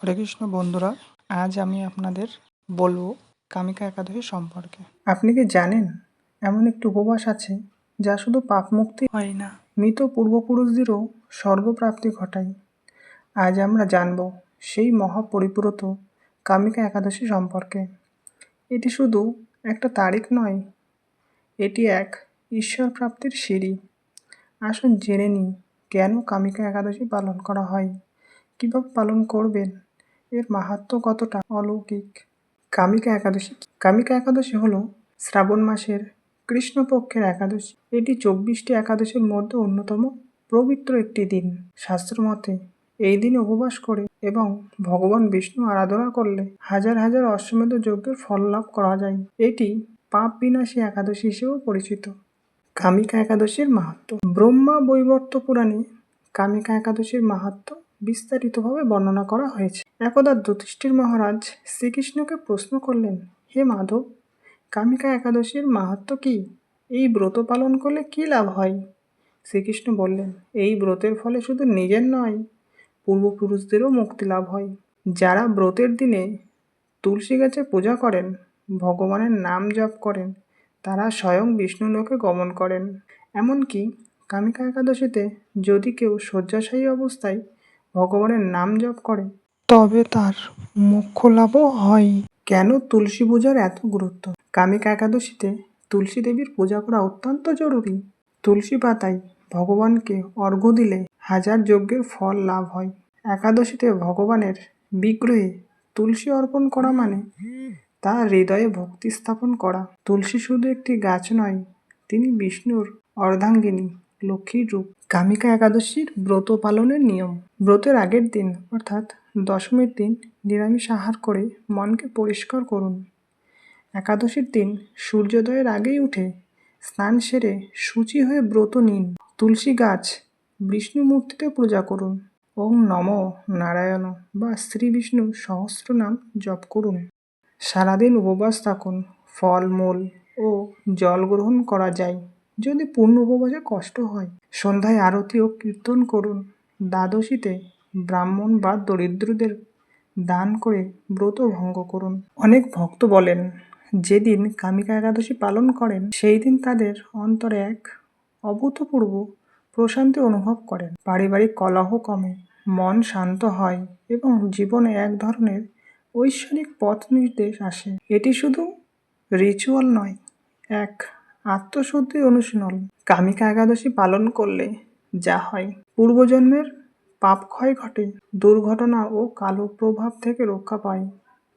হরে কৃষ্ণ বন্ধুরা, আজ আমি আপনাদের বলব কামিকা একাদশী সম্পর্কে। আপনি কি জানেন, এমন একটি উপবাস আছে যা শুধু পাপ মুক্তি হয় না, মৃত পূর্বপুরুষদেরও স্বর্গপ্রাপ্তি ঘটায়। আজ আমরা জানব সেই মহাপরিপুরত কামিকা একাদশী সম্পর্কে। এটি শুধু একটা তারিখ নয়, এটি এক ঈশ্বর প্রাপ্তির সিঁড়ি। আসুন জেনে নিই, কেন কামিকা একাদশী পালন করা হয়? কীভাবে পালন করবেন? এর মাহাত্ম্য কতটা অলৌকিক? কামিকা একাদশী কামিকা একাদশী হলো শ্রাবণ মাসের কৃষ্ণপক্ষের একাদশী। এটি চব্বিশটি একাদশীর মধ্যে অন্যতম পবিত্র একটি দিন। শাস্ত্র মতে, এই দিন উপবাস করে এবং ভগবান বিষ্ণু আরাধনা করলে হাজার হাজার অশ্বমেধ যজ্ঞের ফল লাভ করা যায়। এটি পাপ বিনাশী একাদশী হিসেবেও পরিচিত। কামিকা একাদশীর মাহাত্ম্য। ব্রহ্মা বৈবর্ত পুরাণে কামিকা একাদশীর মাহাত্ম্য বিস্তারিতভাবে বর্ণনা করা হয়েছে। একদা যুধিষ্ঠির মহারাজ শ্রীকৃষ্ণকে প্রশ্ন করলেন, হে মাধব, কামিকা একাদশীর মাহাত্ম্য কি? এই ব্রত পালন করলে কী লাভ হয়? শ্রীকৃষ্ণ বললেন, এই ব্রতের ফলে শুধু নিজের নয়, পূর্বপুরুষদেরও মুক্তি লাভ হয়। যারা ব্রতের দিনে তুলসী গাছে পূজা করেন, ভগবানের নাম জপ করেন, তারা স্বয়ং বিষ্ণু লোকে গমন করেন। এমনকি কামিকা একাদশীতে যদি কেউ শয্যাশায়ী অবস্থায় ভগবানের নাম জপ করে। তবে তার মোক্ষ লাভও হয়। কেন তুলসী পূজার এত গুরুত্ব? কামিকা একাদশীতে তুলসী দেবীর পূজা করা অত্যন্ত জরুরি। তুলসী পাতায় ভগবানকে অর্ঘ্য দিলে হাজার যজ্ঞের ফল লাভ হয়। একাদশীতে ভগবানের বিগ্রহে তুলসী অর্পণ করা মানে তার হৃদয়ে ভক্তি স্থাপন করা। তুলসী শুধু একটি গাছ নয় তিনি বিষ্ণুর অর্ধাঙ্গিনী। লক্ষ্মীর রূপ। কামিকা একাদশীর ব্রত পালনের নিয়ম। ব্রতের আগের দিন, অর্থাৎ দশমীর দিন, নিরামিষ আহার করে মনকে পরিষ্কার করুন। একাদশীর দিন, সূর্যোদয়ের আগেই উঠে স্নান সেরে শুচি হয়ে ব্রত নিন। তুলসী গাছ, বিষ্ণু মূর্তিতে পূজা করুন। ওম নম নারায়ণ বা শ্রী বিষ্ণু সহস্র নাম জপ করুন। সারাদিন উপবাস থাকুন ফলমূল ও জল গ্রহণ করা যায়। যদি পূর্ণ উপবাসে কষ্ট হয়, সন্ধ্যায় আরতি ও কীর্তন করুন। দ্বাদশীতে ব্রাহ্মণ বা দরিদ্রদের দান করে ব্রত ভঙ্গ করুন। অনেক ভক্ত বলেন, যেদিন কামিকা একাদশী পালন করেন সেই দিন তাদের অন্তরে এক অভূতপূর্ব প্রশান্তি অনুভব করেন। পারিবারিক কলহ কমে, মন শান্ত হয় এবং জীবনে এক ধরনের ঐশ্বরিক পথ নির্দেশ আসে। এটি শুধু রিচুয়াল নয়, এক আত্মশুদ্ধির অনুশীলন। কামিকা একাদশী পালন করলে যা হয়। পূর্বজন্মের পাপ ক্ষয় ঘটে, দুর্ঘটনা ও কালো প্রভাব থেকে রক্ষা পায়।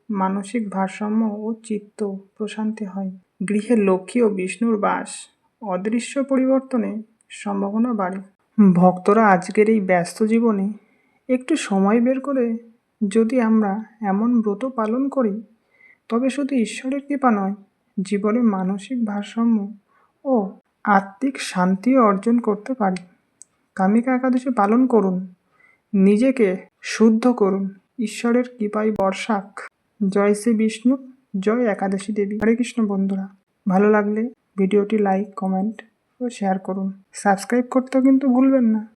মানসিক ভারসাম্য ও চিত্ত প্রশান্তি হয়। গৃহে লক্ষ্মী ও বিষ্ণুর বাস অদৃশ্য পরিবর্তনে সম্ভাবনা বাড়ে। ভক্তরা আজকের এই ব্যস্ত জীবনে একটু সময় বের করে যদি আমরা এমন ব্রত পালন করি, তবে শুধু ঈশ্বরের কৃপা নয়, জীবনে মানসিক ভারসাম্য ও, আত্মিক শান্তিও অর্জন করতে পারি। কামিকা একাদশী পালন করুন। নিজেকে শুদ্ধ করুন। ঈশ্বরের কৃপাই বর্ষাক। জয় শ্রী বিষ্ণু, জয় একাদশী দেবী। হরে কৃষ্ণ বন্ধুরা, ভালো লাগলে ভিডিওটি লাইক, কমেন্ট ও শেয়ার করুন। সাবস্ক্রাইব করতেও কিন্তু ভুলবেন না।